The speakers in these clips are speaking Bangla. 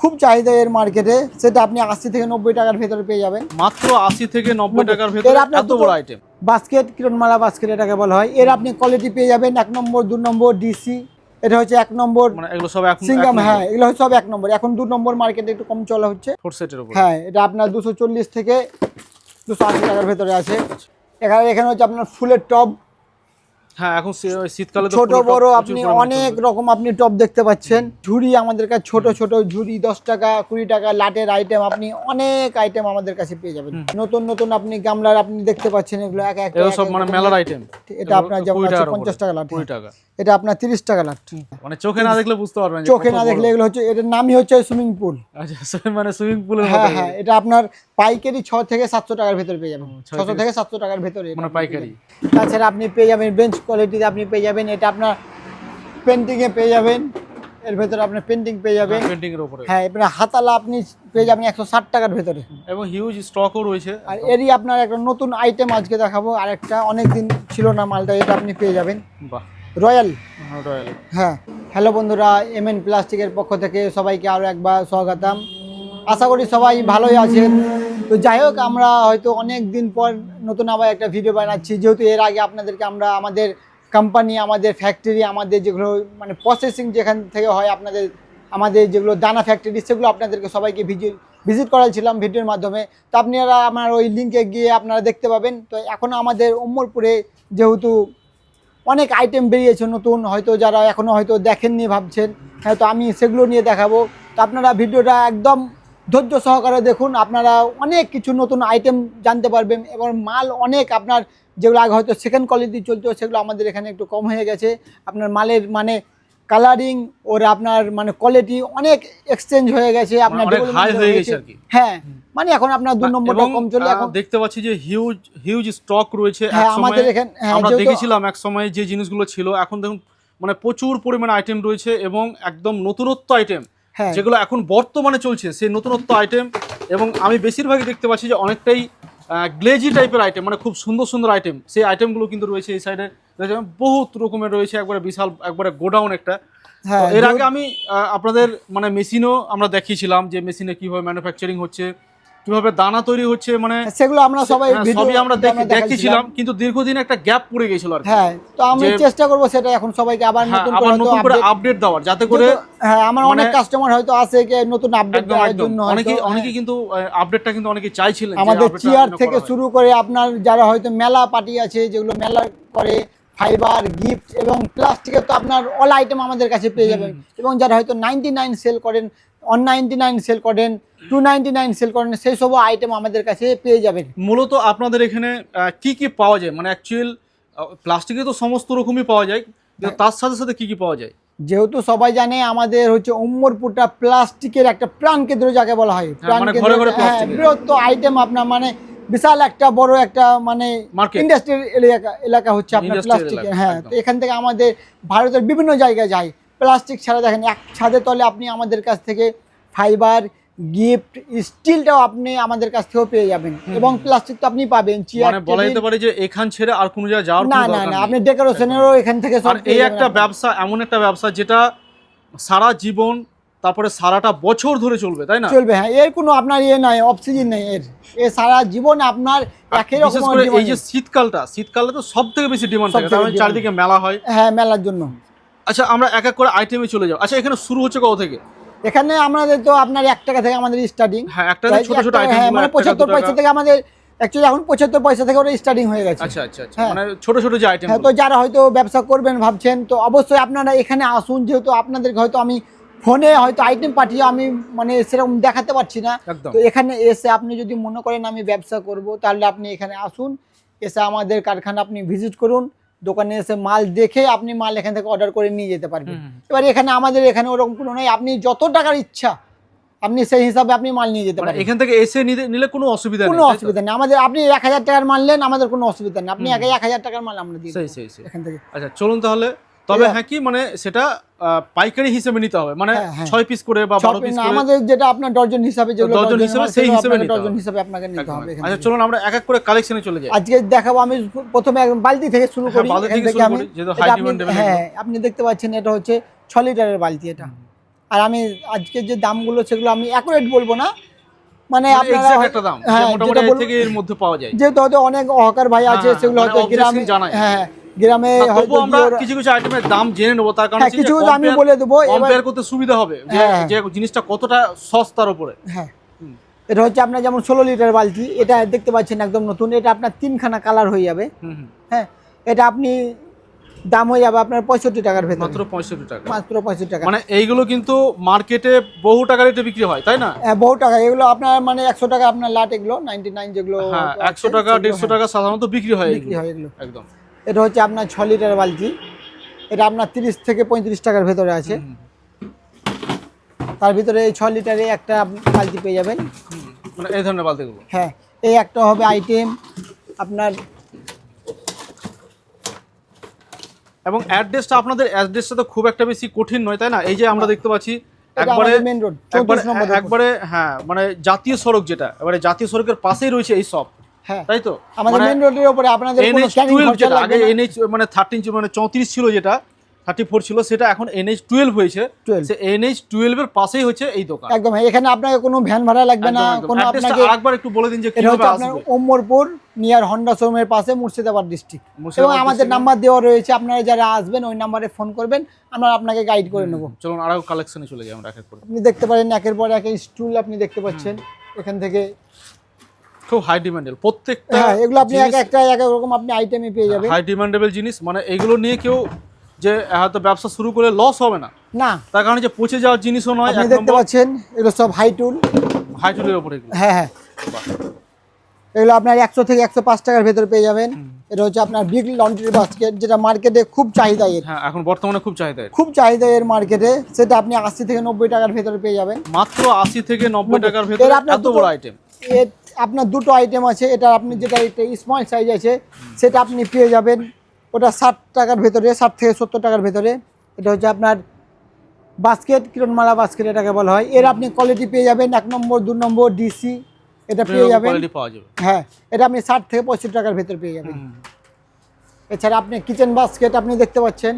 খুব চাহিদা এর মার্কেটে সেটা আপনি আশি থেকে নব্বই টাকার ভেতরে পেয়ে যাবেন। মাত্র আশি থেকে নব্বই। টাকার ভেতরে আপনার এত বড় আইটেম বাস্কেট কিরণমালা বাস্কেট এটাকে বলা হয়। এর আপনি কোয়ালিটি পেয়ে যাবেন এক নম্বর দু নম্বর ডিসি এটা হচ্ছে এক নম্বর মানে এগুলো সব এখন সিঙ্গাম হ্যাঁ এগুলো হচ্ছে সব এক নম্বর। এখন দু নম্বর মার্কেটে একটু কম চলা হচ্ছে। ফোর সেটের উপর। হ্যাঁ এটা আপনার দুশো চল্লিশ থেকে দুশো আশি টাকার ভেতরে আছে। এখানে এখানে হচ্ছে আপনার ফুলের টব হ্যাঁ এখন শীতকালে ছোট বড় আপনি অনেক রকম আপনি টপ দেখতে পাচ্ছেন। ঝুড়ি আমাদের কাছে ছোট ছোট ঝুড়ি দশ টাকা কুড়ি টাকা লাটের আইটেম আপনি অনেক আইটেম আমাদের কাছে পেয়ে যাবেন। নতুন নতুন আপনি গামলার আপনি দেখতে পাচ্ছেন এগুলো এক এক সব মানে মেলার আইটেম এটা আপনার যেমন পঞ্চাশ টাকা লাট কুড়ি টাকা। এটা আপনার তিরিশ টাকা লাগছে। মানে চোখে না দেখলে বুঝতে পারবেন চোখে না দেখলে এগুলো হচ্ছে এটার নামই হচ্ছে সুইমিং পুল। আচ্ছা মানে সুইমিং পুল হ্যাঁ হ্যাঁ এটা আপনার পাইকারি ছ থেকে সাতশো টাকার ভেতরে পেয়ে যাবেন। ছশো থেকে সাতশো টাকার ভেতরে। মানে পাইকারি। তাছাড়া আপনি পেয়ে যাবেন বেঞ্চ কোয়ালিটিতে আপনি পেয়ে যাবেন এটা আপনার পেন্টিংয়ে পেয়ে যাবেন এর ভেতরে আপনি পেন্টিং পেয়ে যাবেন। পেন্টিং এর উপরে। হ্যাঁ এবারে হাতালা আপনি পেয়ে যাবেন একশো ষাট টাকার ভেতরে। এবং হিউজ স্টকও রয়েছে। আর এরই আপনার একটা নতুন আইটেম আজকে দেখাবো আরেকটা অনেক দিন ছিল না মালটা এটা আপনি পেয়ে যাবেন। বাহ। রয়্যাল? রয়্যাল। হ্যাঁ। হ্যালো বন্ধুরা এম এন প্লাস্টিকের পক্ষ থেকে সবাইকে আরও একবার স্বাগতম। আশা করি সবাই ভালোই আছেন। তো যাই হোক আমরা হয়তো অনেক দিন পর নতুন আবার একটা ভিডিও বানাচ্ছি। যেহেতু এর আগে আপনাদেরকে আমরা আমাদের কোম্পানি আমাদের ফ্যাক্টরি আমাদের যেগুলো মানে প্রসেসিং যেখান থেকে হয় আপনাদের আমাদের যেগুলো দানা ফ্যাক্টরি সেগুলো আপনাদেরকে সবাইকে ভিজিট ভিজিট করাচ্ছিলাম ভিডিওর মাধ্যমে। তো আপনারা আমার ওই লিঙ্কে গিয়ে আপনারা দেখতে পাবেন। তো এখন আমাদের উম্মরপুরে যেহেতু অনেক আইটেম বেরিয়েছে নতুন হয়তো যারা এখনও হয়তো দেখেননি ভাবছেন হ্যাঁ তো আমি সেগুলো নিয়ে দেখাবো। তো আপনারা ভিডিওটা একদম ধৈর্য সহকারে দেখুন আপনারা অনেক কিছু নতুন আইটেম জানতে পারবেন এবং মাল অনেক আপনার যেগুলো আগে হয়তো সেকেন্ড কোয়ালিটি চলতো সেগুলো আমাদের এখানে একটু কম হয়ে গেছে। আপনার মালের মানে কালারিং ওর আপনার মানে কোয়ালিটি অনেক এক্সচেঞ্জ হয়ে গেছে আপনার গেছে হ্যাঁ মানে এখন আপনার দু নম্বরটা কম চলে এখন দেখতে পাচ্ছি যে হিউজ হিউজ স্টক রয়েছে হ্যাঁ, আমাদের এখানে- হ্যাঁ, আমরা দেখেছিলাম এক সময় যে জিনিসগুলো ছিল এখন দেখুন মানে প্রচুর পরিমাণে আইটেম রয়েছে এবং একদম নতুনত্ব আইটেম হ্যাঁ। যেগুলো এখন বর্তমানে চলছে সেই নতুনত্ব আইটেম এবং আমি বেশিরভাগই দেখতে পাচ্ছি যে অনেকটাই গ্লেজি টাইপের আইটেম মানে খুব সুন্দর সুন্দর আইটেম সেই আইটেমগুলো কিন্তু রয়েছে এই সাইডে বহুত রকমের রয়েছে একবারে বিশাল একবারে গোডাউন একটা। এর আগে আমি আপনাদের মানে মেশিনও আমরা দেখিয়েছিলাম যে মেশিনে কীভাবে ম্যানুফ্যাকচারিং হচ্ছে কীভাবে দানা তৈরি হচ্ছে মানে সেগুলো আমরা সবাই হ্যাঁ, সবই আমরা দেখে- দেখেছিলাম কিন্তু দীর্ঘদিন একটা গ্যাপ পড়ে গেছিল আর হ্যাঁ তো আমি চেষ্টা করব সেটা এখন সবাইকে আবার হ্যাঁ, নতুন করে নতুন করে আপডেট দেওয়ার যাতে করে হ্যাঁ আমার অনেক মানে- কাস্টমার হয়তো আছে যে নতুন আপডেট দেওয়ার জন্য অনেকে অনেকে হ্যাঁ। কিন্তু আপডেটটা কিন্তু অনেকে চাইছিলেন আমাদের চেয়ার থেকে শুরু করে আপনার যারা হয়তো মেলা পার্টি আছে যেগুলো মেলা করে ফাইবার গিফট এবং প্লাস্টিকের তো আপনার অল আইটেম আমাদের কাছে পেয়ে যাবেন। এবং যারা হয়তো নাইনটি নাইন সেল করেন ওয়ান নাইনটি নাইন সেল করেন টু নাইনটি নাইন সেল করেন সেই সব আইটেম আমাদের কাছে পেয়ে যাবেন মূলত আপনাদের এখানে কি কি পাওয়া যায় মানে অ্যাকচুয়াল প্লাস্টিকে তো সমস্ত রকমই পাওয়া যায়। তার সাথে সাথে কি কি পাওয়া যায় যেহেতু সবাই জানে আমাদের হচ্ছে উম্মরপুরটা প্লাস্টিকের একটা প্রাণ কেন্দ্র যাকে বলা হয় প্রাণ কেন্দ্র ঘরে ঘরে হ্যাঁ প্লাস্টিকের। বৃহত্ত আইটেম আপনার মানে বিশাল একটা বড় একটা মানে. ইন্ডাস্ট্রিয়াল এলাকা এলাকা হচ্ছে আপনার প্লাস্টিকের হ্যাঁ তো এখান থেকে আমাদের ভারতের বিভিন্ন জায়গায় যায় প্লাস্টিক ছাড়া দেখেন এক ছাদের তলে আপনি আমাদের কাছ থেকে ফাইবার গিফট স্টিলটাও আপনি আমাদের কাছ থেকেও পেয়ে যাবেন। এবং প্লাস্টিক তো আপনি পাবেন চেয়ার মানে বলা যেতে পারে যে এখান ছেড়ে আর কোনো জায়গায় যাওয়ার না না না আপনি ডেকোরেশনেরও এখান থেকে সব এই একটা ব্যবসা এমন একটা ব্যবসা যেটা সারা জীবন তারপরে সারাটা বছর ধরে চলবে তাই না? চলবে হ্যাঁ এর কোনো আপনার ইয়ে নাই অফ সিজন নেই এর। এ সারা জীবন আপনার একই রকম এই যে শীতকালটা শীতকালে তো সব থেকে বেশি ডিমান্ড থাকে মানে। চারিদিকে মেলা হয়। হ্যাঁ মেলার জন্য। আচ্ছা আমরা এক এক করে আইটেমে চলে যাব। আচ্ছা এখানে শুরু হচ্ছে কত থেকে? এখানে আমাদের তো আপনার এক টাকা থেকে আমাদের স্টার্টিং হ্যাঁ একটা ছোট ছোট আইটেম মানে পঁচাত্তর পয়সা থেকে আমাদের অ্যাকচুয়ালি এখন পঁচাত্তর পয়সা থেকে ওরা স্টার্টিং হয়ে গেছে। আচ্ছা আচ্ছা আচ্ছা হ্যাঁ। মানে ছোট ছোট যে আইটেম হ্যাঁ তো যারা হয়তো ব্যবসা করবেন ভাবছেন তো অবশ্যই আপনারা এখানে আসুন যেহেতু আপনাদেরকে হয়তো আমি ফোনে হয়তো আইটেম পাঠিয়ে আমি মানে সেরকম দেখাতে পারছি না। তো এখানে এসে আপনি যদি মনে করেন আমি ব্যবসা করব তাহলে আপনি এখানে আসুন এসে আমাদের কারখানা আপনি ভিজিট করুন। দোকানে এসে মাল দেখে আপনি মাল এখান থেকে অর্ডার করে নিয়ে যেতে পারবেন। এবার এখানে আমাদের এখানে ওরকম কোনো নেই। আপনি যত টাকার ইচ্ছা আপনি সেই হিসাবে আপনি মাল নিয়ে যেতে মানে পারেন এখান থেকে এসে নিলে কোনো অসুবিধা নেই কোনো অসুবিধা নেই। আমাদের আপনি এক হাজার টাকার মাল নেন আমাদের কোনো অসুবিধা নেই। আপনি এক হাজার টাকার মাল আমরা সেই। এখান থেকে। আচ্ছা চলুন তাহলে। তবে হ্যাঁ কি মানে সেটা পাইকারি হিসেবে নিতে হবে। মানে হ্যাঁ, হ্যাঁ। ছয় পিস করে বা বারো পিস করে আমাদের যেটা আপনার হিসাবে যেগুলো হিসাবে সেই হিসেবে হিসাবে আপনাকে নিতে হবে আচ্ছা চলুন আমরা এক এক করে কালেকশনে চলে যাই। আজকে দেখাবো আমি প্রথমে বালতি থেকে শুরু হ্যাঁ, করি বালতি থেকে শুরু করি, যেহেতু high আপনি- হ্যাঁ আপনি দেখতে পাচ্ছেন এটা হচ্ছে ছ লিটারের বালতি এটা। আর আমি আজকে যে দামগুলো সেগুলো আমি অ্যাকুরেট বলব না। মানে আপনারা একটা দাম মোটামুটি এর থেকে এর মধ্যে পাওয়া যায়। যেহেতু হয়তো অনেক অহকার ভাই আছে সেগুলো মানে হয়তো গ্রামে জানায়। হ্যাঁ, গ্রামে হয়তো আমরা কিছু কিছু আইটেমের দাম জেনে নেব তার কারণ হ্যাঁ, যে কিছু আমি বলে দেবো। compare করতে সুবিধা হবে যে হ্যাঁ। জিনিসটা কতটা সস্তার উপরে। হ্যাঁ। এটা হচ্ছে আপনার যেমন ষোলো লিটার বালতি এটা দেখতে পাচ্ছেন একদম নতুন এটা আপনার তিনখানা কালার হয়ে যাবে। হ্যাঁ এটা আপনি দাম হয়ে যাবে আপনার পঁয়ষট্টি টাকার ভেতর। মাত্র পঁয়ষট্টি টাকা। মাত্র পঁয়ষট্টি টাকা। মানে এইগুলো কিন্তু মার্কেটে বহু টাকা রেটে বিক্রি হয় তাই না? হ্যাঁ বহু টাকা। এগুলো আপনার মানে একশো টাকা আপনার লাট এগুলো নাইনটি নাইন যেগুলো হ্যাঁ একশো টাকা দেড়শো হ্যাঁ, টাকা সাধারণত বিক্রি হয় বিক্রি হয় এগুলো। একদম। এটা হচ্ছে আপনার ছ লিটার বালতি। এটা আপনার তিরিশ থেকে পঁয়ত্রিশ টাকার ভেতরে আছে। তার ভিতরে এই ছ লিটারে একটা বালতি পেয়ে যাবেন। মানে এই ধরনের বালতিগুলো? হ্যাঁ এই একটা হবে আইটেম আপনার এবং অ্যাড্রেসটা আপনাদের অ্যাড্রেসটা তো খুব একটা বেশি কঠিন নয় তাই না? এই যে আমরা দেখতে পাচ্ছি একবারে মেন রোড একবারে হ্যাঁ মানে জাতীয় সড়ক যেটা এবারে জাতীয় সড়কের পাশেই রয়েছে এই সব তাই তো? আমাদের মেন রোডের উপরে আপনাদের কোনো স্ক্যানিং খরচা আগে এনএইচ মানে থার্টিন মানে চৌত্রিশ ছিল যেটা থার্টি ফোর ছিল সেটা এখন এনএইচ টুয়েলভ হয়েছে। 12 সে এনএইচ টুয়েলভের পাশেই হচ্ছে এই দোকান। একদম এখানে আপনাকে কোনো ভ্যান ভাড়া লাগবে না। কোনো আপনাকে আরেকবার একটু বলে দিন যে কীভাবে আপনার আসবে। ওমরপুর নিয়ার হন্ডা শোরুমের পাশে মুর্শিদাবাদ ডিস্ট্রিক্ট এবং আমাদের নাম্বার দেওয়া রয়েছে আপনারা যারা আসবেন ওই নাম্বারে ফোন করবেন আমরা আপনাকে গাইড করে নেব। চলুন আরও কালেকশনে চলে যাই আমরা এক এক করে। আপনি দেখতে পারেন একের পর এক স্টুল আপনি দেখতে পাচ্ছেন। এখান থেকে খুব হাই ডিমান্ডেবল প্রত্যেকটা হ্যাঁ এগুলো আপনি এক একটা এক এক রকম আপনি আইটেমে পেয়ে যাবেন। হাই ডিমান্ডেবল জিনিস মানে এগুলো নিয়ে কেউ যে হয়তো ব্যবসা শুরু করে লস হবে না। না। তার কারণে যে পচে যাওয়ার জিনিসও নয় আপনি দেখতে পাচ্ছেন এগুলো সব হাই টুল হাই টুলের উপরে হ্যাঁ হ্যাঁ। এগুলো আপনার একশো থেকে একশো পাঁচ টাকার ভেতরে পেয়ে যাবেন। এটা হচ্ছে আপনার বিগ লন্ড্রি বাস্কেট যেটা মার্কেটে খুব চাহিদা এর হ্যাঁ এখন বর্তমানে খুব চাহিদা খুব চাহিদা এর মার্কেটে সেটা আপনি আশি থেকে নব্বই টাকার ভেতরে পেয়ে যাবেন। মাত্র আশি থেকে নব্বই টাকার ভেতরে এত বড় আইটেম আপনার দুটো আইটেম আছে এটা আপনি যেটা স্মল সাইজ আছে সেটা আপনি পেয়ে যাবেন। ওটা ষাট টাকার ভেতরে ষাট থেকে সত্তর টাকার ভেতরে। এটা হচ্ছে আপনার বাস্কেট কিরণমালা বাস্কেট এটাকে বলা হয়। এর আপনি কোয়ালিটি পেয়ে যাবেন এক নম্বর দু নম্বর ডিসি এটা পেয়ে যাবেন। হ্যাঁ এটা আপনি ষাট থেকে পঁয়ষট্টি টাকার ভেতরে পেয়ে যাবেন। এছাড়া আপনি কিচেন বাস্কেট আপনি দেখতে পাচ্ছেন।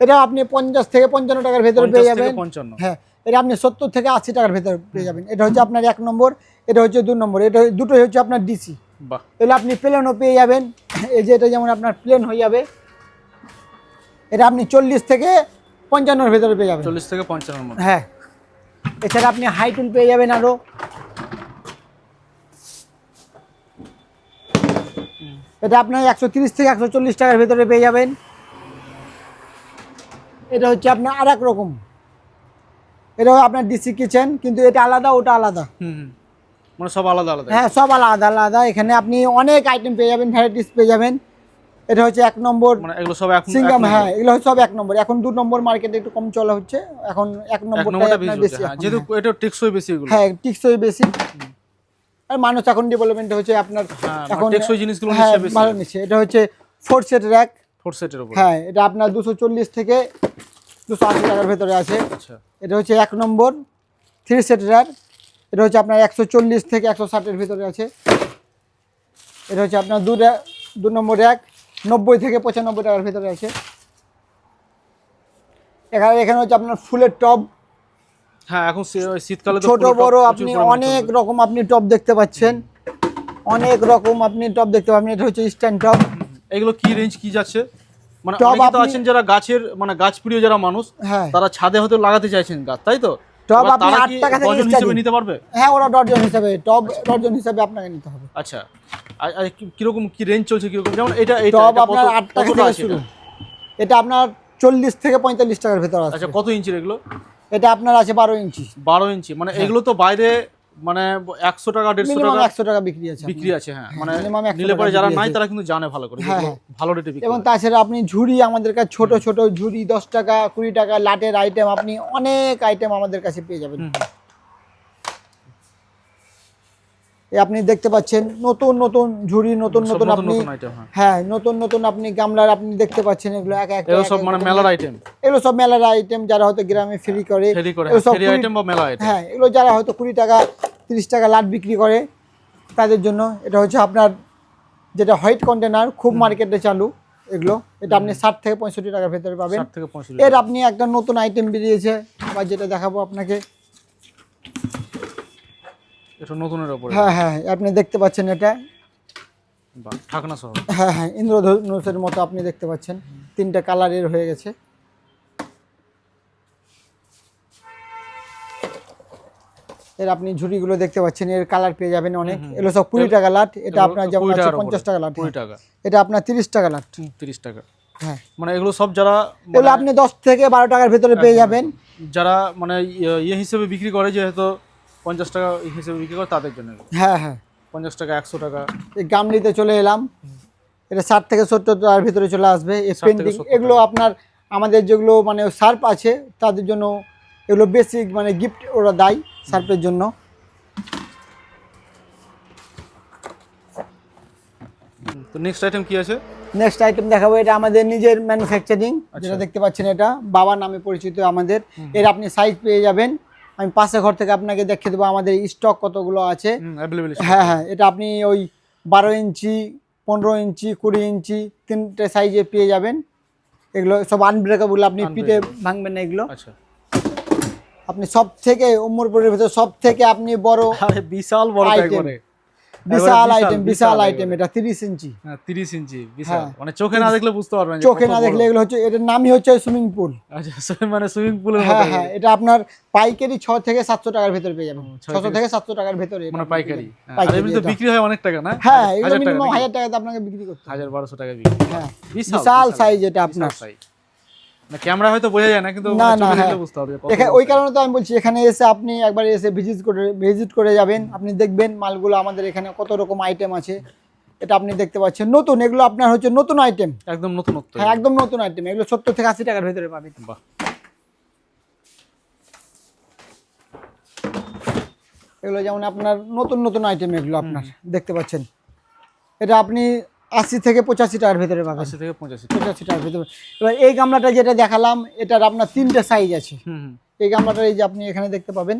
এটা আপনি পঞ্চাশ থেকে পঞ্চান্ন টাকার ভেতরে পেয়ে যাবেন। 55 হ্যাঁ এটা আপনি সত্তর থেকে আশি টাকার ভেতর পেয়ে যাবেন। এটা হচ্ছে আপনার এক নম্বর এটা হচ্ছে দু নম্বর এটা দুটোই হচ্ছে আপনার ডিসি। এগুলো আপনি প্লেনও পেয়ে যাবেন। এই যে এটা যেমন আপনার প্লেন হয়ে যাবে এটা আপনি চল্লিশ থেকে পঞ্চান্নর ভেতরে পেয়ে যাবেন। চল্লিশ থেকে পঞ্চান্ন হ্যাঁ। এছাড়া আপনি হাই টুল পেয়ে যাবেন আরও এটা আপনার একশো তিরিশ থেকে একশো চল্লিশ টাকার ভেতরে পেয়ে যাবেন। এটা হচ্ছে আপনার আর এক রকম। এটাও আপনার ডিসি কিচেন কিন্তু এটা আলাদা ওটা আলাদা। মানে সব আলাদা আলাদা? হ্যাঁ সব আলাদা আলাদা। এখানে আপনি অনেক আইটেম পেয়ে যাবেন ভ্যারাইটিস পেয়ে যাবেন। এটা হচ্ছে এক নম্বর মানে এগুলো সব এখন সিঙ্গাম হ্যাঁ এগুলো হচ্ছে সব এক নম্বর। এখন দু নম্বর মার্কেটে একটু কম চলা হচ্ছে। এখন এক নম্বরটা বেশি হ্যাঁ, যেহেতু হ্যাঁ। এটা টেকসই বেশি এগুলো। হ্যাঁ টেকসই বেশি। আর মানুষ এখন ডেভেলপমেন্ট হচ্ছে আপনার হ্যাঁ, এখন টেকসই জিনিসগুলো নিচ্ছে বেশি। ভালো নিচ্ছে। এটা হচ্ছে ফোর সেট র্যাক ফোর সেটের উপর। হ্যাঁ এটা আপনার দুশো চল্লিশ থেকে দুশো আশি টাকার ভেতরে আছে। আচ্ছা। এটা হচ্ছে এক নম্বর থ্রি সেট র্যাক এটা হচ্ছে আপনার একশো চল্লিশ থেকে একশো ষাটের ভিতরে আছে। এটা হচ্ছে আপনার দু দু নম্বর এক নব্বই থেকে পঁচানব্বই টাকার ভিতরে আছে। এখানে এখানে হচ্ছে আপনার ফুলের টব। হ্যাঁ এখন শীতকালে ছোট বড় আপনি অনেক রকম আপনি টব দেখতে পাচ্ছেন। অনেক রকম আপনি টব দেখতে পাবেন এটা হচ্ছে স্ট্যান্ড টব। এগুলো কি রেঞ্জ কি যাচ্ছে? মানে টব তো আছেন যারা গাছের মানে গাছ প্রিয় যারা মানুষ হ্যাঁ। তারা ছাদে হয়তো লাগাতে চাইছেন গাছ তাই তো? টব আপনি তারা আট কি টাকা থেকে হিসেবে নিতে পারবে? হ্যাঁ ওরা হিসাবে টব হিসাবে আপনাকে নিতে হবে। আচ্ছা। আর কীরকম কি রেঞ্জ চলছে কীরকম? যেমন এটা এটা টব আপনার আট টাকা থেকে শুরু। এটা? আপনার চল্লিশ থেকে পঁয়তাল্লিশ টাকার ভেতর আছে। আচ্ছা কত ইঞ্চির এগুলো? এটা আপনার আছে বারো ইঞ্চি। বারো ইঞ্চি মানে এগুলো তো বাইরে মানে একশো টাকা দেড়শো টাকা একশো টাকা বিক্রি আছে বিক্রি আছে হ্যাঁ। মানে minimum 100 নিলে পরে যারা নাই তারা কিন্তু জানে ভালো করে হ্যাঁ, ভালো রেটে বিক্রি এবং তাছাড়া আপনি ঝুড়ি আমাদের কাছে ছোট ছোট ঝুড়ি দশ টাকা কুড়ি টাকা লাটের আইটেম আপনি অনেক আইটেম আমাদের কাছে পেয়ে যাবেন হুম। এই আপনি দেখতে পাচ্ছেন নতুন নতুন ঝুড়ি নতুন নতুন আপনি হ্যাঁ। হ্যাঁ নতুন নতুন আপনি গামলার আপনি দেখতে পাচ্ছেন এগুলো এক এক এগুলো সব মানে মেলার আইটেম এগুলো সব মেলার আইটেম যারা হয়তো গ্রামে ফ্রি করে এগুলো সব ফেরি আইটেম বা মেলা আইটেম হ্যাঁ এগুলো যারা হয়তো কুড়ি টাকা তিরিশ টাকা লাট বিক্রি করে তাদের জন্য এটা হচ্ছে আপনার যেটা হোয়াইট কন্টেনার খুব মার্কেটে চালু এগুলো। এটা আপনি ষাট থেকে পঁয়ষট্টি টাকার ভেতরে পাবেন। এর আপনি একটা নতুন আইটেম বেরিয়েছে আবার যেটা দেখাবো আপনাকে। এটা নতুনের ওপরে। হ্যাঁ হ্যাঁ আপনি দেখতে পাচ্ছেন এটা। ঢাকনা সহ। হ্যাঁ হ্যাঁ ইন্দ্রধনুষের মতো আপনি দেখতে পাচ্ছেন। তিনটা কালারের হয়ে গেছে। এর আপনি ঝুড়িগুলো দেখতে পাচ্ছেন এর কালার পেয়ে যাবেন অনেক। এগুলো সব কুড়ি টাকা লাট এটা আপনার যেমন আছে পঞ্চাশ টাকা লাট কুড়ি টাকা। এটা আপনার তিরিশ টাকা লাট। তিরিশ টাকা। হ্যাঁ। মানে এগুলো সব যারা এগুলো আপনি দশ থেকে বারো টাকার ভেতরে পেয়ে যাবেন। যারা মানে ইয়ে- হিসেবে বিক্রি করে যে হয়তো পঞ্চাশ টাকা হিসেবে বিক্রি করে তাদের জন্য। হ্যাঁ হ্যাঁ। পঞ্চাশ টাকা একশো টাকা। এই গামলিতে চলে এলাম। এটা ষাট থেকে সত্তর টাকার ভিতরে চলে আসবে। এই 60 থেকে পেন্টিং এগুলো আপনার আমাদের যেগুলো মানে সার্ফ আছে তাদের জন্য এগুলো বেসিক মানে গিফট ওরা দেয় সার্ফের জন্য। তো নেক্সট আইটেম কি আছে? নেক্সট আইটেম দেখাবো এটা আমাদের নিজের ম্যানুফ্যাকচারিং আচ্ছা। যেটা দেখতে পাচ্ছেন এটা বাবা নামে পরিচিত আমাদের। এর আপনি সাইজ পেয়ে যাবেন। আমি পাশে ঘর থেকে আপনাকে দেখিয়ে দেবো আমাদের স্টক কতগুলো আছে। হ্যাঁ হ্যাঁ এটা আপনি ওই বারো ইঞ্চি পনেরো ইঞ্চি কুড়ি ইঞ্চি তিনটে সাইজে পেয়ে যাবেন। এগুলো সব আনব্রেকেবল আপনি পিঠে ভাঙবেন না এগুলো। আচ্ছা। আপনি সব থেকে উমরপুরের ভিতরে সব থেকে আপনি বড় বিশাল বড় বিশাল আইটেম বিশাল আইটেম এটা তিরিশ ইঞ্চি। হ্যাঁ তিরিশ ইঞ্চি বিশাল। হ্যাঁ। মানে চোখে না দেখলে বুঝতে পারবেন চোখে না দেখলে এগুলো হচ্ছে এটার নামই হচ্ছে সুইমিং পুল আচ্ছা মানে সুইমিং পুলের মতো হ্যাঁ হ্যাঁ এটা আপনার পাইকারি ছ থেকে সাতশো টাকার ভেতরে পেয়ে যাবেন। ছয় ছশো থেকে সাতশো টাকার ভেতরে মানে পাইকারি। হ্যাঁ, আর এমনি তো বিক্রি হয় অনেক টাকা না? হ্যাঁ এগুলো মিনিমাম নাকি? হাজার টাকাতে আপনাকে বিক্রি করতে হবে। হাজার বারোশো টাকা বিক্রি। হ্যাঁ বিশাল সাইজ এটা আপনার। সাইজ ক্যামেরা হয়তো বোঝা যায় না কিন্তু না, না, হ্যাঁ। বুঝতে হবে ওই কারণে তো আমি বলছি এখানে এসে আপনি একবার এসে ভিজিট করে ভিজিট করে যাবেন আপনি দেখবেন মালগুলো আমাদের এখানে কত রকম আইটেম আছে এটা আপনি দেখতে পাচ্ছেন। নতুন এগুলো আপনার হচ্ছে নতুন আইটেম। একদম নতুনত্ব। হ্যাঁ একদম নতুন আইটেম এগুলো সত্তর থেকে আশি টাকার ভেতরে পাবেন। বাহ। এগুলো যেমন আপনার নতুন নতুন আইটেম এগুলো আপনার দেখতে পাচ্ছেন। এটা আপনি আশি থেকে পঁচাশি টাকার ভেতরে পাবেন। আশি থেকে পঁচাশি পঁচাশি টাকার ভেতরে। এবার এই গামলাটা যেটা দেখালাম এটার আপনার তিনটে সাইজ আছে। এই গামলাটা এই যে আপনি এখানে দেখতে পাবেন।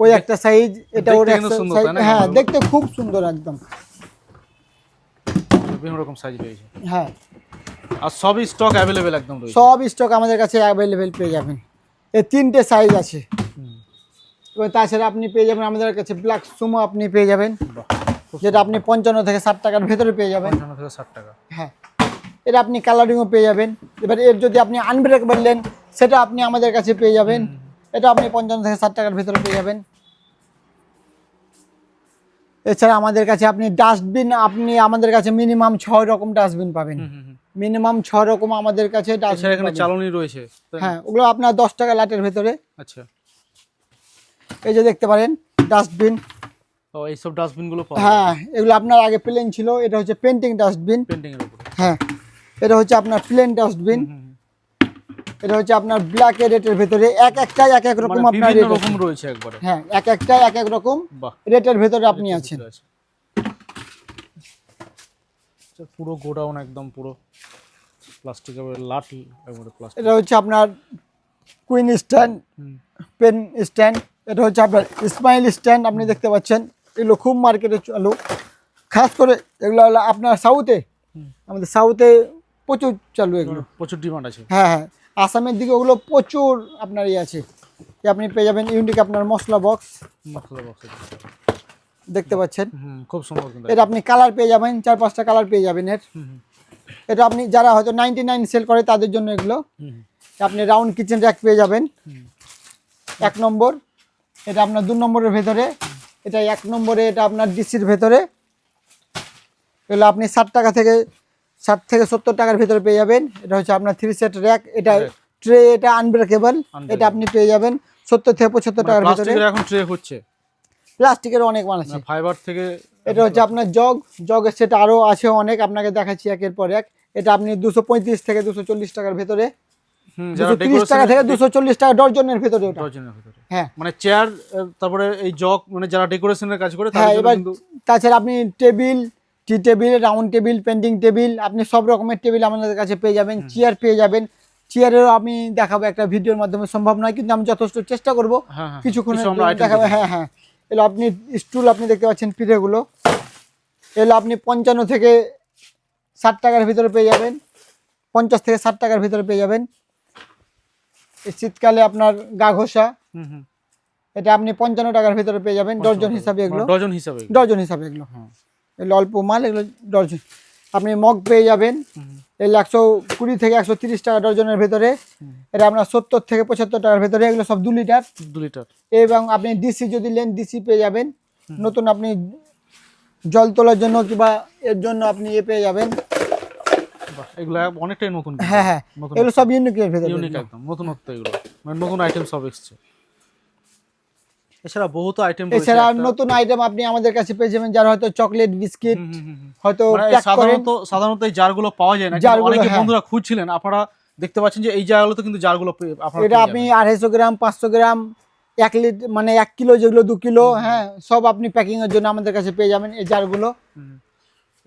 ওই একটা সাইজ এটা ওর হ্যাঁ দেখতে খুব সুন্দর একদম। বিভিন্ন রকম সাইজ রয়েছে। হ্যাঁ। আর স্টক অ্যাভেলেবেল একদম রয়েছে। সব স্টক আমাদের কাছে অ্যাভেলেবেল পেয়ে যাবেন। এই তিনটে সাইজ আছে। এবার তাছাড়া আপনি পেয়ে যাবেন আমাদের কাছে ব্ল্যাক সুমো আপনি পেয়ে যাবেন। যেটা আপনি পঞ্চান্ন থেকে ষাট টাকার ভেতরে পেয়ে যাবেন। পঞ্চান্ন থেকে ষাট টাকা। হ্যাঁ। এটা আপনি কালারিংও পেয়ে যাবেন। এবার এর যদি আপনি আনব্রেক বললেন সেটা আপনি আমাদের কাছে পেয়ে যাবেন। এটা আপনি পঞ্চান্ন থেকে ষাট টাকার ভেতরে পেয়ে যাবেন। এছাড়া আমাদের কাছে আপনি ডাস্টবিন আপনি আমাদের কাছে মিনিমাম ছয় রকম ডাস্টবিন পাবেন। মিনিমাম ছ রকম আমাদের কাছে ডাস্টবিন এখানে চালনি রয়েছে হ্যাঁ ওগুলো আপনার দশ টাকা লাটের ভেতরে। আচ্ছা। এই যে দেখতে পারেন ডাস্টবিন ও এইসব ডাস্টবিনগুলো পাওয়া হ্যাঁ এগুলো আপনার আগে প্লেন ছিল এটা হচ্ছে পেন্টিং ডাস্টবিন পেন্টিং এর উপরে। হ্যাঁ এটা হচ্ছে আপনার প্লেন ডাস্টবিন। এটা হচ্ছে আপনার ব্ল্যাক রেটের ভেতরে এক একটা এক এক রকম মানে আপনার rate রকম রয়েছে একবারে। হ্যাঁ এক একটা এক এক রকম রেটের ভেতরে আপনি আছেন। আছে। আচ্ছা, পুরো গোডাউন একদম পুরো প্লাস্টিকের লাট একবারে প্লাস্টিক এটা হচ্ছে আপনার কুইন স্ট্যান্ড পেন স্ট্যান্ড এটা হচ্ছে আপনার স্মাইল স্ট্যান্ড আপনি দেখতে পাচ্ছেন। এগুলো খুব মার্কেটে চালু। খাস করে এগুলো হলো আপনার সাউথে আমাদের সাউথে প্রচুর চালু এগুলো। প্রচুর ডিমান্ড আছে। হ্যাঁ হ্যাঁ। আসামের দিকে ওগুলো প্রচুর আপনার ইয়ে আছে। আপনি পেয়ে যাবেন ইউনিক আপনার মশলা বক্স মশলা বক্স দেখতে পাচ্ছেন? খুব সুন্দর এটা আপনি কালার পেয়ে যাবেন চার পাঁচটা কালার পেয়ে যাবেন এর। এটা আপনি যারা হয়তো নাইনটি নাইন সেল করে তাদের জন্য এগুলো। আপনি রাউন্ড কিচেন র্যাক পেয়ে যাবেন। এক নম্বর। এটা আপনার দু নম্বরের ভেতরে। এটা এক নম্বরে এটা আপনার ডিসির ভেতরে। এগুলো আপনি ষাট টাকা থেকে ষাট থেকে সত্তর টাকার ভেতরে পেয়ে যাবেন। এটা হচ্ছে আপনার থ্রি সেট র্যাক এটা ট্রে এটা আনব্রেকেবল এটা আপনি পেয়ে যাবেন সত্তর থেকে পঁচাত্তর টাকার ভেতরে। এখন ট্রে হচ্ছে। প্লাস্টিকের অনেক মাল আছে। ফাইবার থেকে এটা হচ্ছে আপনার জগ জগের সেট আরও আছে অনেক আপনাকে দেখাচ্ছি একের পর এক। এটা আপনি দুশো পঁয়ত্রিশ থেকে দুশো চল্লিশ টাকার ভেতরে। তিরিশ টাকা থেকে দুশো চল্লিশ টাকা ডর্জনের ভেতরে ওটা। ডজনের ভিতরে। হ্যাঁ। মানে চেয়ার তারপরে এই জগ মানে যারা ডেকোরেশনের কাজ করে হ্যাঁ এবার তাছাড়া আপনি table tea table round table painting table আপনি সব রকমের টেবিল আমাদের কাছে পেয়ে যাবেন চেয়ার পেয়ে যাবেন। চেয়ারেরও আমি দেখাবো একটা ভিডিওর মাধ্যমে সম্ভব নয় কিন্তু আমি যথেষ্ট চেষ্টা করব। হ্যাঁ হ্যাঁ কিছুক্ষণ কিছু আমরা item দেখাবো। হ্যাঁ হ্যাঁ। এগুলো আপনি স্টুল আপনি দেখতে পাচ্ছেন পিঠেগুলো। এগুলো আপনি পঞ্চান্ন থেকে ষাট টাকার ভিতরে পেয়ে যাবেন। পঞ্চাশ থেকে ষাট টাকার ভিতরে পেয়ে যাবেন। শীতকালে আপনার গা ঘষা এটা আপনি পঞ্চান্ন টাকার ভিতরে পেয়ে যাবেন ডর্জন হিসাবে এগুলো। মানে ডজন হিসাবে। ডর্জন হিসাবে এগুলো হ্যাঁ। এগুলো অল্প মাল এগুলো ডর্জন আপনি মগ পেয়ে যাবেন এগুলো একশো কুড়ি থেকে একশো তিরিশ টাকা ডর্জনের ভেতরে। এটা আপনার সত্তর থেকে পঁচাত্তর টাকার ভেতরে এগুলো সব দু লিটার। দু লিটার। এবং আপনি ডিসি যদি নেন ডিসি পেয়ে যাবেন। নতুন আপনি জল তোলার জন্য কিংবা এর জন্য আপনি এ পেয়ে যাবেন। এগুলো অনেকটাই নতুন হ্যাঁ হ্যাঁ এগুলো সব ইউনিকের ভেতরে ইউনিক একদম নতুনত্ব এগুলো। মানে নতুন আইটেম সব এসছে। এছাড়া বহুত আইটেম এছাড়া নতুন আইটেম আপনি আমাদের কাছে পেয়ে যাবেন যারা হয়তো চকলেট বিস্কিট হয়তো সাধারণত সাধারণত এই জারগুলো পাওয়া যায় না অনেকে হ্যাঁ। বন্ধুরা খুঁজছিলেন আপনারা দেখতে পাচ্ছেন যে এই জায়গাগুলোতে কিন্তু জারগুলো এটা আপনি আড়াইশো গ্রাম পাঁচশো গ্রাম এক লিটার মানে এক কিলো যেগুলো দু কিলো হ্যাঁ সব আপনি প্যাকিং এর জন্য আমাদের কাছে পেয়ে যাবেন এই জারগুলো।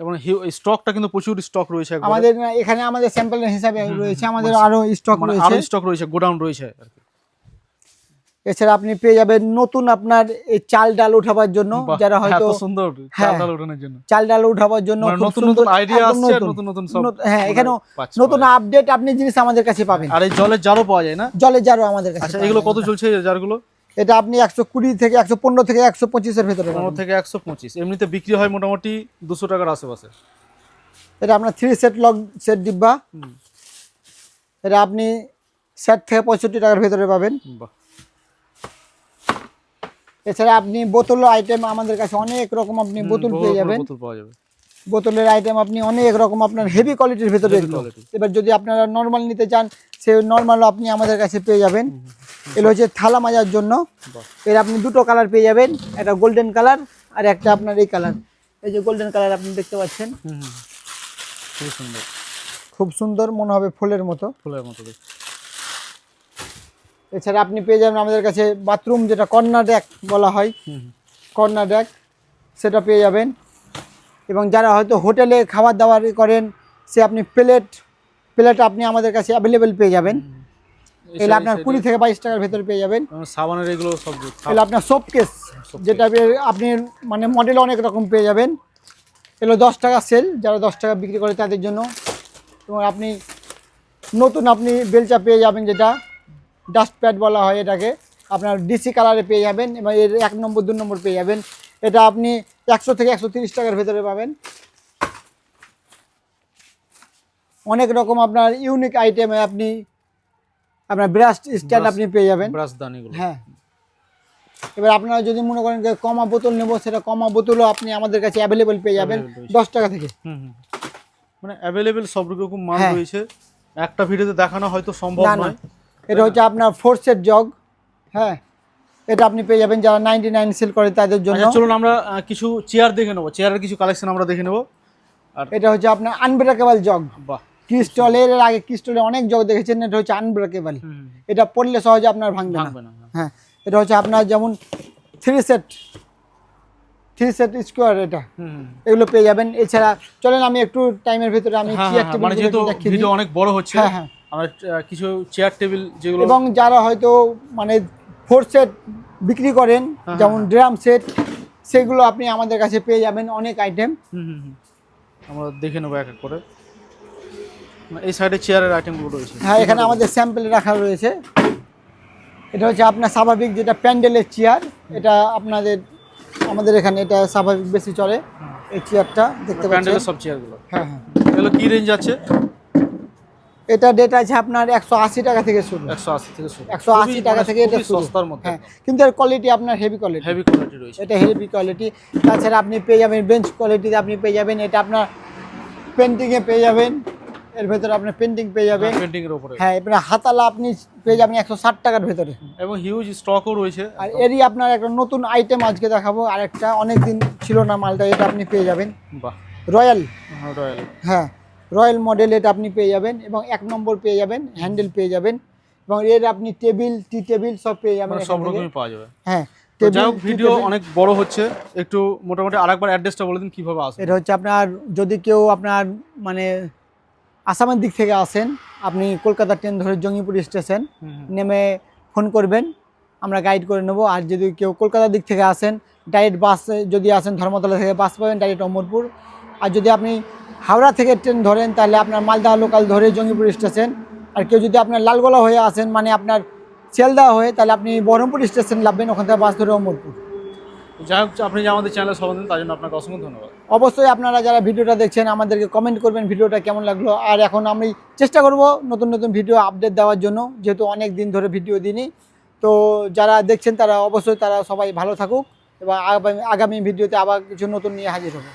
এবং স্টকটা কিন্তু প্রচুর স্টক রয়েছে আমাদের এখানে আমাদের স্যাম্পলের হিসাবে রয়েছে আমাদের আরও স্টক মানে রয়েছে। আরও স্টক রয়েছে গোডাউন রয়েছে আর কি। এছাড়া আপনি পেয়ে যাবেন নতুন আপনার এই চাল ডাল উঠাবার জন্য যারা হয়তো সুন্দর হ্যাঁ। চাল ওঠানোর জন্য। চাল ডাল উঠাবার জন্য মানে নতুন নতুন আইডিয়া আসছে নতুন। নতুন সব হ্যাঁ মানে পাচ্ছি নতুন আপডেট আপনি জিনিস আমাদের কাছে পাবেন। আর এই জলের জারও পাওয়া যায় না? জলের জারও আমাদের কাছে আচ্ছা এগুলো কত চলছে জারগুলো? এটা আপনি একশো কুড়ি থেকে একশো পনেরো থেকে একশো পঁচিশের ভেতরে পনেরো থেকে একশো পঁচিশ। এমনিতে বিক্রি হয় মোটামুটি দুশো টাকার আশেপাশে। এটা আপনার থ্রি সেট লক সেট ডিব্বা। এটা আপনি ষাট থেকে পঁয়ষট্টি টাকার ভেতরে পাবেন। এছাড়া আপনি বোতল আইটেম আমাদের কাছে অনেক রকম আপনি বোতল পেয়ে যাবেন। বোতল পাওয়া যাবে। বোতলের আইটেম আপনি অনেক রকম আপনার হেভি কোয়ালিটির ভেতরে। এবার যদি আপনারা নর্মাল নিতে চান সে নর্মালও আপনি আমাদের কাছে পেয়ে যাবেন। এগুলো হচ্ছে থালা মাজার জন্য। এর আপনি দুটো কালার পেয়ে যাবেন একটা গোল্ডেন কালার আর একটা আপনার এই কালার এই যে গোল্ডেন কালার আপনি দেখতে পাচ্ছেন। হুম সুন্দর। খুব সুন্দর মনে হবে ফুলের মতো। ফুলের মতো এছাড়া আপনি পেয়ে যাবেন আমাদের কাছে বাথরুম যেটা কর্নার ড্যাক বলা হয়। কর্নার ড্যাক সেটা পেয়ে যাবেন। এবং যারা হয়তো হোটেলে খাবার দাবার করেন সে আপনি প্লেট প্লেট আপনি আমাদের কাছে অ্যাভেলেবেল পেয়ে যাবেন। এগুলো আপনার কুড়ি থেকে বাইশ টাকার ভেতরে পেয়ে যাবেন। সাবানের এগুলো সব এগুলো আপনার সোপ কেস যেটা আপনি- আপনি মানে মডেল অনেক রকম পেয়ে যাবেন। এগুলো দশ টাকা সেল যারা দশ টাকা বিক্রি করে তাদের জন্য। এবং আপনি নতুন আপনি বেলচা পেয়ে যাবেন যেটা ডাস্ট প্যাড বলা হয় এটাকে। আপনার ডিসি কালারে পেয়ে যাবেন এবং এর এক নম্বর দু নম্বর পেয়ে যাবেন। এটা আপনি একশো থেকে একশো তিরিশ টাকার ভেতরে পাবেন। অনেক রকম আপনার ইউনিক আইটেমে আপনি আপনার ব্রাশ স্ট্যান্ড আপনি পেয়ে যাবেন। ব্রাশ হ্যাঁ। এবার আপনারা যদি মনে করেন যে কমা বোতল নেব সেটা কমা বোতলও আপনি আমাদের কাছে অ্যাভেলেবেল পেয়ে যাবেন। দশ টাকা থেকে। মানে অ্যাভেলেবেল সব রকম মাল হ্যাঁ। রয়েছে। একটা ভিডিওতে দেখানো হয়তো সম্ভব নয়। এটা হচ্ছে আপনার ফোর সেট জগ হ্যাঁ। এটা আপনি পেয়ে যাবেন যারা নাইনটি নাইন সেল করে তাদের জন্য। আচ্ছা চলুন আমরা কিছু চেয়ার দেখে নেব। চেয়ারের কিছু কালেকশন আমরা দেখে নেব। আর এটা হচ্ছে আপনার আনব্রেকেবল জগ বাহ। ক্রিস্টলের এর আগে ক্রিস্টলের অনেক জগ দেখেছেন এটা হচ্ছে আনব্রেকেবল এটা পড়লে সহজে আপনার ভাঙবে না। হ্যাঁ। হ্যাঁ এটা হচ্ছে আপনার যেমন three set three set square এটা। এগুলো পেয়ে যাবেন। এছাড়া চলেন আমি একটু টাইমের ভিতরে আমি হ্যাঁ, চেয়ার হ্যাঁ, মানে টেবিল যেহেতু ভিডিও অনেক বড় হচ্ছে হ্যাঁ, হ্যাঁ। আমরা কিছু চেয়ার টেবিল যেগুলো এবং যারা হয়তো মানে ফোর সেট বিক্রি করেন হ্যাঁ, যেমন ড্রাম সেট সেগুলো আপনি আমাদের কাছে পেয়ে যাবেন অনেক আইটেম হুম, হুম, হুম। আমরা দেখে নেব এক এক করে। এই সাইডে চেয়ারের আইটেমগুলো রয়েছে। হ্যাঁ এখানে আমাদের স্যাম্পল রাখা রয়েছে। এটা হচ্ছে আপনার স্বাভাবিক যেটা প্যান্ডেলের চেয়ার এটা আপনাদের আমাদের এখানে এটা স্বাভাবিক বেশি চলে। এই চেয়ারটা দেখতে পাচ্ছেন। প্যান্ডেলের সব চেয়ারগুলো হ্যাঁ হ্যাঁ। এগুলো কি রেঞ্জ আছে? এটা ডেট আছে আপনার একশো আশি টাকা থেকে শুরু। একশো আশি থেকে শুরু। একশো আশি টাকা মানে থেকে এটা সস্তার মধ্যে। হ্যাঁ কিন্তু এর কোয়ালিটি আপনার হেভি কোয়ালিটি হেভি কোয়ালিটি রয়েছে। এটা হেভি কোয়ালিটি তাছাড়া আপনি পেয়ে যাবেন বেঞ্চ কোয়ালিটিতে আপনি পেয়ে যাবেন। এটা আপনার পেন্টিংয়ে পেয়ে যাবেন। এর ভেতরে আপনার পেন্টিং পেয়ে যাবেন। পেন্টিং এর উপরে। হ্যাঁ এবার হাতালা আপনি পেয়ে যাবেন একশো ষাট টাকার ভেতরে। এবং হিউজ স্টকও রয়েছে। আর এরই আপনার একটা নতুন আইটেম আজকে দেখাবো। আরেকটা অনেক দিন ছিল না মালটা এটা আপনি পেয়ে যাবেন। বাহ। রয়্যাল। হ্যাঁ, রয়্যাল। হ্যাঁ রয়্যাল মডেল এটা আপনি পেয়ে যাবেন এবং এক নম্বর পেয়ে যাবেন হ্যান্ডেল পেয়ে যাবেন। এবং এর আপনি টেবিল টি টেবিল সব পেয়ে যাবেন মানে সব। রকমই পাওয়া যাবে। হ্যাঁ যাই হোক ভিডিও অনেক বড় হচ্ছে। একটু মোটামুটি আরেকবার অ্যাড্রেসটা বলে দিন কীভাবে আসবে? এটা হচ্ছে আপনার যদি কেউ আপনার মানে আসামের দিক থেকে আসেন আপনি কলকাতা ট্রেন ধরে জঙ্গিপুর স্টেশন। নেমে ফোন করবেন আমরা গাইড করে নেব। আর যদি কেউ কলকাতার দিক থেকে আসেন ডাইরেক্ট বাস যদি আসেন ধর্মতলা থেকে বাস পাবেন ডাইরেক্ট অমরপুর। আর যদি আপনি হাওড়া থেকে ট্রেন ধরেন তাহলে আপনার মালদা লোকাল ধরে জঙ্গিপুর স্টেশন। আর কেউ যদি আপনার লালগোলা হয়ে আসেন মানে আপনার শিয়ালদা হয়ে তাহলে আপনি বহরমপুর স্টেশন লাভবেন ওখান থেকে বাস ধরে অমরপুর। যাই হোক আপনি যে আমাদের চ্যানেলে সবাই তার জন্য আপনাকে অসংখ্য ধন্যবাদ। অবশ্যই আপনারা যারা ভিডিওটা দেখছেন, আমাদেরকে কমেন্ট করবেন ভিডিওটা কেমন লাগল। আর এখন আমি চেষ্টা করব নতুন নতুন ভিডিও আপডেট দেওয়ার জন্য, যেহেতু অনেক দিন ধরে ভিডিও দিনই তো যারা দেখছেন তারা অবশ্যই তারা সবাই ভালো থাকুক এবং আগামী আগামী ভিডিওতে আবার কিছু নতুন নিয়ে হাজির হব।